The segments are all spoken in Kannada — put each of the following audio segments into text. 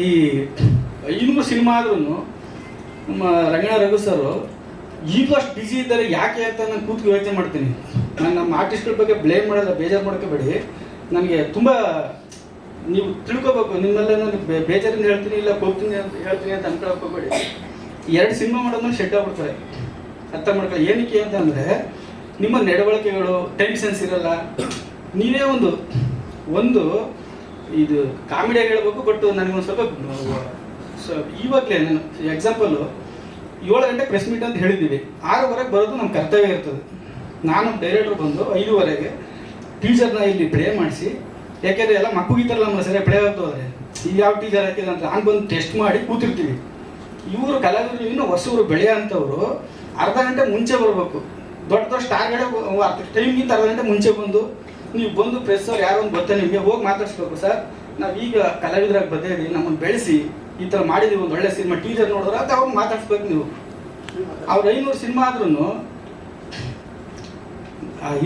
ಈ ಇನ್ನು ಸಿನಿಮಾ ಆದ್ರೂ ನಮ್ಮ ರಂಗಣ ರಘು ಸರ್ ಈಗಲೂ ಅಷ್ಟು ಬ್ಯುಸಿ ಇದ್ದಾರೆ ಯಾಕೆ ಅಂತ ನಾನು ಕೂತ್ ಯೋಚನೆ ಮಾಡ್ತೀನಿ. ನಾನು ನಮ್ಮ ಆರ್ಟಿಸ್ಟ್ಗಳ ಬಗ್ಗೆ ಬ್ಲೇಮ್ ಮಾಡಲ್ಲ, ಬೇಜಾರು ಮಾಡ್ಕೋಬೇಡಿ ನನಗೆ ತುಂಬ ನೀವು ತಿಳ್ಕೊಬೇಕು, ನಿಮ್ಮೆಲ್ಲ ನಾನು ಬೇಜಾರಿಂದ ಹೇಳ್ತೀನಿ ಇಲ್ಲ ಹೋಗ್ತೀನಿ ಅಂತ ಹೇಳ್ತೀನಿ ಅಂತ ಅನ್ಕೊಳಕ್ ಹೋಗ್ಬೇಡಿ ಎರಡು ಸಿನಿಮಾ ಮಾಡೋದನ್ನ ಶೆಡ್ ಆಗ್ಬಿಡ್ತಾರೆ. ಅರ್ಥ ಮಾಡ್ಕೊಳ್ಳಿ. ಏನಕ್ಕೆ ಅಂತಂದರೆ ನಿಮ್ಮ ನಡವಳಿಕೆಗಳು ಟೈಮ್ ಇರಲ್ಲ. ನೀವೇ ಒಂದು ಒಂದು ಇದು ಕಾಮಿಡಿಯಾಗಿ ಹೇಳ್ಬೇಕು ಬಟ್ ನನಗೊಂದು ಸ್ವಲ್ಪ ಇವಾಗಲೇ ನಾನು ಎಕ್ಸಾಂಪಲು ಏಳು ಗಂಟೆ ಪ್ರೆಸ್ ಮೀಟ್ ಅಂತ ಹೇಳಿದ್ದೀವಿ. ಆರೂವರೆಗೆ ಬರೋದು ನಮ್ಮ ಕರ್ತವ್ಯ ಇರ್ತದೆ. ನಾನು ಡೈರೆಕ್ಟರ್ ಬಂದು ಐದೂವರೆಗೆ ಟೀಚರ್ನ ಇಲ್ಲಿ ಪ್ಲೇ ಮಾಡಿಸಿ, ಯಾಕೆಂದರೆ ಎಲ್ಲ ಮಕ್ಕಳಿಗಿತ್ತಾರಲ್ಲ ನಮ್ಮ ಸರಿ ಪ್ಲೇ ಆಗ್ತದೆ ಈಗ ಯಾವ ಟೀಚರ್ ಹಾಕಿದೆ ಅಂತ ನಾನು ಬಂದು ಟೆಸ್ಟ್ ಮಾಡಿ ಕೂತಿರ್ತೀವಿ. ಇವರು ಕಲಾವಿದರು ಇನ್ನು ಹೊಸವರು ಬೆಳೆಯ ಅಂತವರು ಅರ್ಧ ಗಂಟೆ ಮುಂಚೆ ಬರಬೇಕು. ದೊಡ್ಡ ದೊಡ್ಡ ಸ್ಟಾರ್ಗಳೇ ಟೈಮ್ಗಿಂತ ಅರ್ಧ ಗಂಟೆ ಮುಂಚೆ ಬಂದು ನೀವು ಬಂದು ಪ್ರೆಸ್ ಅವ್ರು ಯಾರೋ ಒಂದು ಗೊತ್ತಾ ನಿಮಗೆ, ಹೋಗಿ ಮಾತಾಡಿಸ್ಬೇಕು ಸರ್. ನಾವು ಈಗ ಕಲಾವಿದರಾಗಿ ಬಂದಿದ್ದೀವಿ ನಮ್ಮನ್ನು ಬೆಳೆಸಿ, ಈ ಥರ ಮಾಡಿದ್ದೀವಿ ಒಂದು ಒಳ್ಳೆ ಸಿನಿಮಾ. ಟೀಚರ್ ನೋಡಿದ್ರೆ ಅದು ಅವ್ರು ಮಾತಾಡ್ಸ್ಬೇಕು ನೀವು. ಅವ್ರ ಐನೂರು ಸಿನಿಮಾ ಆದ್ರೂ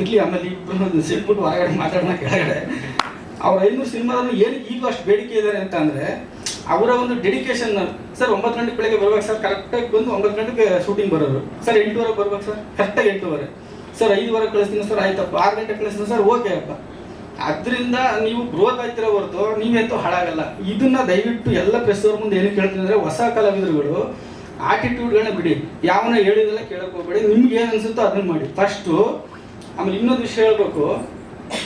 ಇರಲಿ ಆಮೇಲೆ ಇಬ್ಬರು ಸಿಕ್ಬಿಟ್ಟು ಹೊರಗಡೆ ಮಾತಾಡೋಣ ಕೆಳಗಡೆ. ಅವ್ರ ಐನೂರು ಸಿನಿಮಾದನ್ನು ಏನಕ್ಕೆ ಈಗ ಅಷ್ಟು ಬೇಡಿಕೆ ಇದ್ದಾರೆ ಅಂತ ಅಂದರೆ, ಅವರ ಒಂದು ಡೆಡಿಕೇಶನ್ ಸರ್ ಒಂಬತ್ತು ಗಂಟೆಗೆ ಬೆಳಗ್ಗೆ ಬರ್ಬೇಕು ಸರ್. ಕರೆಕ್ಟಾಗಿ ಬಂದು ಒಂಬತ್ತು ಗಂಟೆಗೆ ಶೂಟಿಂಗ್ ಬರೋರು. ಸರ್ ಎಂಟೂವರೆಗೆ ಬರ್ಬೇಕು ಸರ್. ಕರೆಕ್ಟಾಗಿ ಎಂಟೂವರೆ. ಸರ್ ಐದುವರೆ ಕಳಿಸ್ತೀನಿ ಸರ್, ಆಯ್ತಪ್ಪ. ಆರು ಗಂಟೆ ಕಳಿಸ್ತೀನಿ ಸರ್, ಓಕೆ ಅಪ್ಪ. ಅದರಿಂದ ನೀವು ಗ್ರೋತ್ ಆಗ್ತಿರ ಹೊರತು ನೀವಂತೂ ಹಾಳಾಗಲ್ಲ. ಇದನ್ನ ದಯವಿಟ್ಟು ಎಲ್ಲ ಪ್ರೆಸ್ಸವ್ರ ಮುಂದೆ ಏನು ಕೇಳ್ತೀನಿ ಅಂದರೆ ಹೊಸ ಕಲಾವಿದರುಗಳು ಆಟಿಟ್ಯೂಡ್ಗಳನ್ನ ಬಿಡಿ. ಯಾವನ್ನ ಹೇಳಿದೆಲ್ಲ ಕೇಳಕ್ ಹೋಗ್ಬೇಡಿ. ನಿಮ್ಗೆ ಏನು ಅನ್ಸುತ್ತೋ ಅದನ್ನ ಮಾಡಿ. ಫಸ್ಟು ಆಮೇಲೆ ಇನ್ನೊಂದು ವಿಷಯ ಹೇಳ್ಬೇಕು.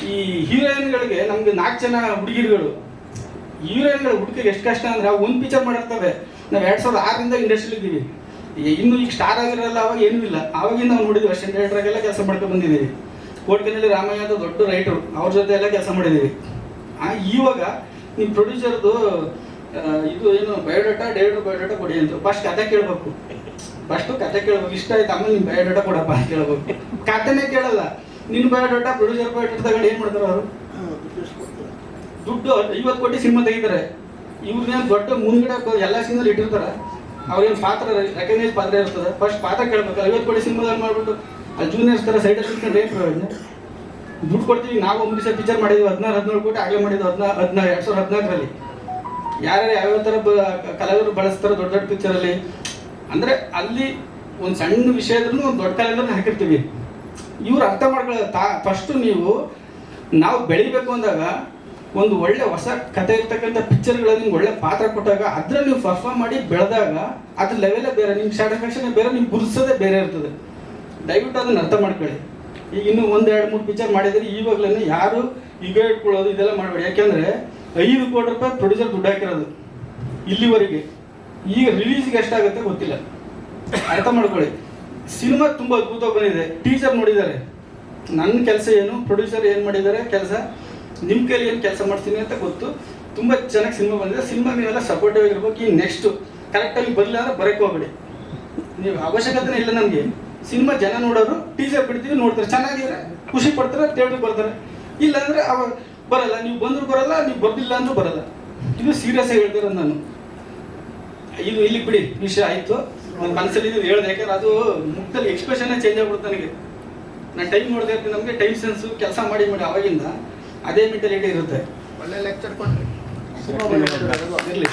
ಈ ಹೀರೋಯಿನ್ಗಳಿಗೆ ನಮ್ಗೆ ನಾಲ್ಕು ಜನ ಹುಡುಗಿರುಗಳು. ಹೀರೋಯಿನ್ಗಳ ಹುಡುಕಿಗೆ ಎಷ್ಟು ಕಷ್ಟ ಅಂದ್ರೆ, ಒಂದು ಪಿಕ್ಚರ್ ಮಾಡಿರ್ತವೆ. ನಾವು ಎರಡು ಸಾವಿರದ ಆರರಿಂದ ಇಂಡಸ್ಟ್ರಿ ಇದ್ದೀವಿ. ಇನ್ನು ಈಗ ಸ್ಟಾರ್ ಆಗಿರಲ್ಲ, ಅವಾಗ ಏನೂ ಇಲ್ಲ. ಅವಾಗಿಂದ ನಾವು ನೋಡಿದ್ವಿ ಅಷ್ಟೇ. ಡೈರೆಕ್ಟರಾಗೆಲ್ಲ ಕೆಲಸ ಮಾಡ್ಕೊಂಡು ಬಂದಿದ್ದೀವಿ. ಕೋಟ್ಕನಲ್ಲಿ ರಾಮಯ್ಯ ಅಂತ ದೊಡ್ಡ ರೈಟರ್ ಅವ್ರ ಜೊತೆ ಎಲ್ಲ ಕೆಲಸ ಮಾಡಿದ್ದೀವಿ. ಇವಾಗ ನಿಮ್ಮ ಪ್ರೊಡ್ಯೂಸರ್ದು ಇದು ಏನು ಬಯೋಡಾಟಾ ಡೈರೆಕ್ಟರ್ ಬಯೋಡಾಟಾ ಕೊಡಿ ಅಂತ. ಫಸ್ಟ್ ಕತೆ ಕೇಳಬೇಕು. ಫಸ್ಟ್ ಕತೆ ಕೇಳಬೇಕು. ಇಷ್ಟ ಆಯ್ತು, ಆಮೇಲೆ ನಿಮ್ಮ ಬಯೋಡಾಟಾ ಕೊಡಪ್ಪ ಅಂತ ಕೇಳಬೇಕು. ಕತೆನೇ ಕೇಳಲ್ಲ. ನಿನ್ನ ಬಯೋಡಾಟಾ ಪ್ರೊಡ್ಯೂಸರ್ ಬಯೋಡಾಟಾ ತಗೊಂಡು ಏನು ಮಾಡ್ತಾರೆ ಅವರು? ದುಡ್ಡು ಐವತ್ತು ಕೋಟಿ ಸಿನಿಮಾ ತೆಗಿತಾರೆ. ಇವ್ರನ್ನೇನು ದೊಡ್ಡ ಮುಂದ್ಗಡೆ ಎಲ್ಲ ಸಿನಿಮಾ ಇಟ್ಟಿರ್ತಾರೆ. ಅವ್ರೇನು ಪಾತ್ರ ರೆಕಗ್ನೈಸ್ ಪಾತ್ರ ಇರ್ತದೆ? ಫಸ್ಟ್ ಪಾತ್ರ ಕೇಳ್ಬೇಕು ಐವತ್ತು ಕೋಟಿ ಸಿನಿಮಾದಲ್ಲಿ ಮಾಡ್ಬಿಟ್ಟು ಅಲ್ಲಿ ಜೂನಿಯರ್ಸ್ ಥರ ಸೈಡ್ ಇಟ್ಕೊಂಡು ರೇಟ್ ಪ್ರಯೋಜನ ದುಡ್ಡು ಕೊಡ್ತೀವಿ, ನಾವು ಒಂದು ದಿವಸ ಪಿಕ್ಚರ್ ಮಾಡಿದ್ವಿ ಹದಿನಾರು, ಹದಿನೇಳು ಕೋಟಿ, ಆಗಲೇ ಮಾಡಿದ್ವಿ ಹದಿನಾ ಹದಿನಾರು ಎರಡು ಸಾವಿರದ ಹದಿನಾಲ್ಕರಲ್ಲಿ. ಯಾರ್ಯಾರು ಯಾವ್ಯಾವ ಥರ ಕಲಾವಿದರು ಬಳಸ್ತಾರೆ ದೊಡ್ಡ ದೊಡ್ಡ ಪಿಕ್ಚರಲ್ಲಿ ಅಂದರೆ ಅಲ್ಲಿ ಒಂದು ಸಣ್ಣ ವಿಷಯ ಇದ್ರೂ ಒಂದು ದೊಡ್ಡ ಕಲಾವಿದರನ್ನ ಹಾಕಿರ್ತೀವಿ. ಇವ್ರು ಅರ್ಥ ಮಾಡ್ಕೊಳ್ಳೋ ತಾ ಫಸ್ಟು ನೀವು, ನಾವು ಬೆಳಿಬೇಕು ಅಂದಾಗ ಒಂದು ಒಳ್ಳೆ ಹೊಸ ಕತೆ ಇರ್ತಕ್ಕಂಥ ಪಿಕ್ಚರ್ಗಳಲ್ಲಿ ನಿಮ್ಗೆ ಒಳ್ಳೆ ಪಾತ್ರ ಕೊಟ್ಟಾಗ ಅದ್ರಲ್ಲಿ ನೀವು ಪರ್ಫಾರ್ಮ್ ಮಾಡಿ ಬೆಳೆದಾಗ ಅದ್ರ ಲೆವೆಲೇ ಬೇರೆ, ನಿಮ್ಗೆ ಸ್ಯಾಟಿಸ್ಫ್ಯಾಕ್ಷನ್ ಬೇರೆ, ನಿಮ್ಗೆ ಗುರುಸೋದೇ ಬೇರೆ ಇರ್ತದೆ. ದಯವಿಟ್ಟು ಅದನ್ನ ಅರ್ಥ ಮಾಡ್ಕೊಳ್ಳಿ. ಈಗ ಇನ್ನು ಒಂದು ಎರಡು ಮೂರು ಪಿಕ್ಚರ್ ಮಾಡಿದರೆ ಇವಾಗಲೇ ಯಾರು ಈಗ ಇಟ್ಕೊಳ್ಳೋದು ಇದೆಲ್ಲ ಮಾಡಬೇಡಿ. ಯಾಕೆಂದರೆ ಐದು ಕೋಟಿ ರೂಪಾಯಿ ಪ್ರೊಡ್ಯೂಸರ್ ದುಡ್ಡು ಹಾಕಿರೋದು ಇಲ್ಲಿವರೆಗೆ. ಈಗ ರಿಲೀಸ್ಗೆ ಎಷ್ಟಾಗುತ್ತೆ ಗೊತ್ತಿಲ್ಲ. ಅರ್ಥ ಮಾಡ್ಕೊಳ್ಳಿ. ಸಿನಿಮಾ ತುಂಬ ಅದ್ಭುತವಾಗಿ ಬಂದಿದೆ. ಟೀಚರ್ ನೋಡಿದ್ದಾರೆ. ನನ್ನ ಕೆಲಸ ಏನು? ಪ್ರೊಡ್ಯೂಸರ್ ಏನು ಮಾಡಿದ್ದಾರೆ? ಕೆಲಸ ನಿಮ್ಮ ಕೈಲಿ ಏನು ಕೆಲಸ ಮಾಡ್ತೀನಿ ಅಂತ ಗೊತ್ತು. ತುಂಬ ಚೆನ್ನಾಗಿ ಸಿನಿಮಾ ಬಂದಿದೆ. ಸಿನಿಮಾ ನೀವೆಲ್ಲ ಸಪೋರ್ಟಿವ್ ಆಗಿರ್ಬೇಕು. ಈ ನೆಕ್ಸ್ಟ್ ಕರೆಕ್ಟಾಗಿ ಬರಲಿಲ್ಲ ಅಂದ್ರೆ ಬರೋಕ್ಕೆ ಹೋಗ್ಬೇಡಿ. ನೀವು ಅವಶ್ಯಕತೆ ಇಲ್ಲ ನಮಗೆ. ಸಿನಿಮಾ ಜನ ನೋಡೋರು ಟೀಸರ್ ಬಿಡ್ತೀವಿ, ನೋಡ್ತಾರೆ. ಚೆನ್ನಾಗಿದ್ರೆ ಖುಷಿ ಪಡ್ತಾರೆ ಥಿಯೇಟ್ರಿಗೆ ಬರ್ತಾರೆ. ಇಲ್ಲ ಅಂದ್ರೆ ಅವಾಗ ಬರಲ್ಲ. ನೀವು ಬಂದ್ರು ಬರಲ್ಲ, ನೀವು ಬರ್ದಿಲ್ಲ ಅಂದ್ರೂ ಬರಲ್ಲ. ಇದು ಸೀರಿಯಸ್ ಆಗಿ ಹೇಳ್ತಿರೋದು ನಾನು. ಇದು ಇಲ್ಲಿ ಬಿಡಿ, ವಿಷಯ ಆಯ್ತು. ನನ್ನ ಮನಸ್ಸಲ್ಲಿ ಇದು ಹೇಳ್ದೆ. ಯಾಕಂದ್ರೆ ಅದು ಮುಖದಲ್ಲಿ ಎಕ್ಸ್ಪ್ರೆಷನ್ ಚೇಂಜ್ ಆಗ್ಬಿಡುತ್ತೆ ನನಗೆ. ನಾನು ಟೈಮ್ ನೋಡ್ದೆ ಇರ್ತೀನಿ ನಮಗೆ ಟೈಮ್ ಸೆನ್ಸು ಕೆಲಸ ಮಾಡಿ ಮಾಡಿ ಅವಾಗಿಂದ ಅದೇ ಮೆಂಟಾಲಿಟಿ ಇರುತ್ತೆ. ಒಳ್ಳೆ ಲೆಕ್ಚರ್ ಕೊಟ್ರಿ ಇರಲಿ.